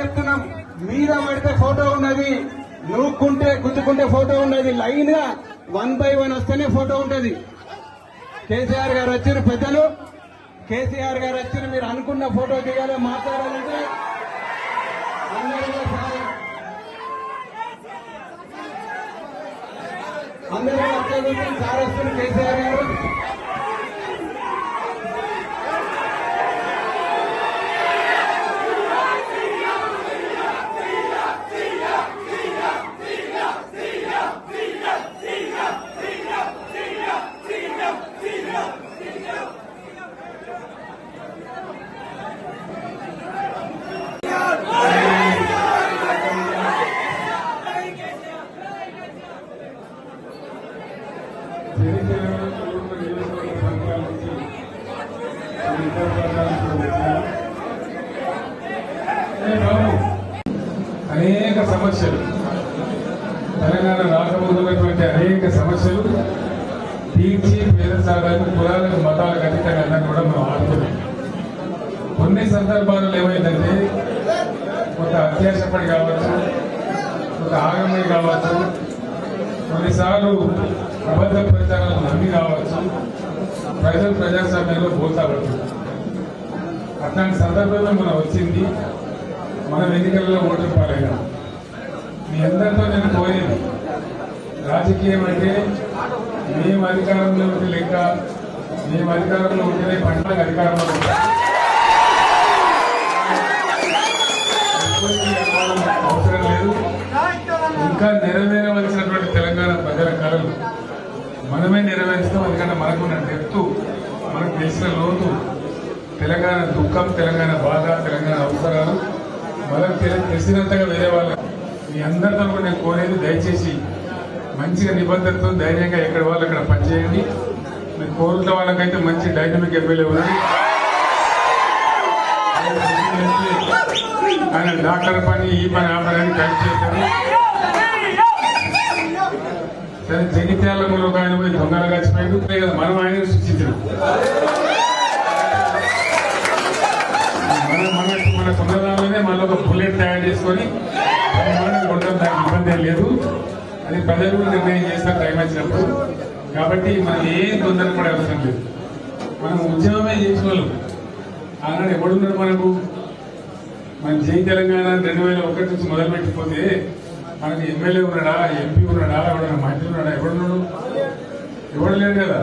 చెప్తున్నాం. మీద పడితే ఫోటో ఉన్నది. నూక్కుంటే గుద్దుకుంటే ఫోటో ఉన్నది. లైన్గా వన్ బై వన్ వస్తేనే ఫోటో ఉంటది. కేసీఆర్ గారు వచ్చారు పెద్దలు. కేసీఆర్ గారు వచ్చిన మీరు అనుకున్న ఫోటో దిగాలి మాట్లాడాలంటే అందరూ సార్ వస్తున్నారు కేసీఆర్ గారు. అనేక సమస్యలు. తెలంగాణ రాకముందు అనేక సమస్యలు. తీర్చి పేద సాధారణ కులాలకు మతాలకు అతీతంగా కూడా మనం ఆడుతున్నాం కొన్ని సందర్భాల్లో ఏమైందంటే కొంత అత్యాశపడి కావచ్చు కొంత ఆగమై కావచ్చు కొన్నిసార్లు అబద్ధ ప్రచారాలు నమ్మి కావచ్చు ప్రజలు ప్రజాస్వామ్యంలో పోతా అట్లాంటి సందర్భంలో మనం వచ్చింది. మనం ఎన్నికల్లో ఓటు పాలైనా. మీ అందరితో నేను పోయేది రాజకీయం అంటే మేము అధికారంలో ఉంటే లెక్క మేము అధికారంలో ఉంటేనే పంటలకు అధికారంలో ఉంటాం. అవసరం లేదు. ఇంకా నెరవేరవలసిన మనమే నెరవేరుస్తాం ఎందుకంటే మనకున్న డెప్త్ మనకు తెలిసిన లోతు తెలంగాణ దుఃఖం తెలంగాణ బాధ తెలంగాణ అవసరాలు మనకు తెలిసినంతగా వేరే వాళ్ళ మీ అందరితో కూడా నేను కోరేది దయచేసి మంచిగా నిబద్ధతతో ధైర్యంగా ఎక్కడ వాళ్ళు అక్కడ పనిచేయండి. మీరు కోరుట్ల వాళ్ళకైతే మంచి డైనమిక్ ఎమ్మెల్యే ఉన్నది ఆయన డాక్టర్ పని ఈ పని ఆ పని అని కలిసి చేశారు సరే కూడా ఒక ఆయన పోయి దొంగలు కలిసిపోయింది కదా? మనం ఆయన సృష్టించాం మన మన మన సొంతదానిలోనే మళ్ళీ ఒక బుల్లెట్ తయారు చేసుకొని ఉండడం దానికి ఇబ్బంది లేదు. అది ప్రజలు కూడా నిర్ణయం చేస్తారు టైం వచ్చినప్పుడు. కాబట్టి మనం ఏం తొందర పడే అవసరం లేదు. మనం ఉద్యమమే చేసిన వాళ్ళు ఆనాడు ఎవడున్నాడు మనకు? మన జై తెలంగాణ రెండు వేల ఒకటి నుంచి మొదలుపెట్టిపోతే మనకి ఎమ్మెల్యే ఉన్నాడా? ఎంపీ ఉన్నాడా? ఎవడన్నా మంత్రి కదా?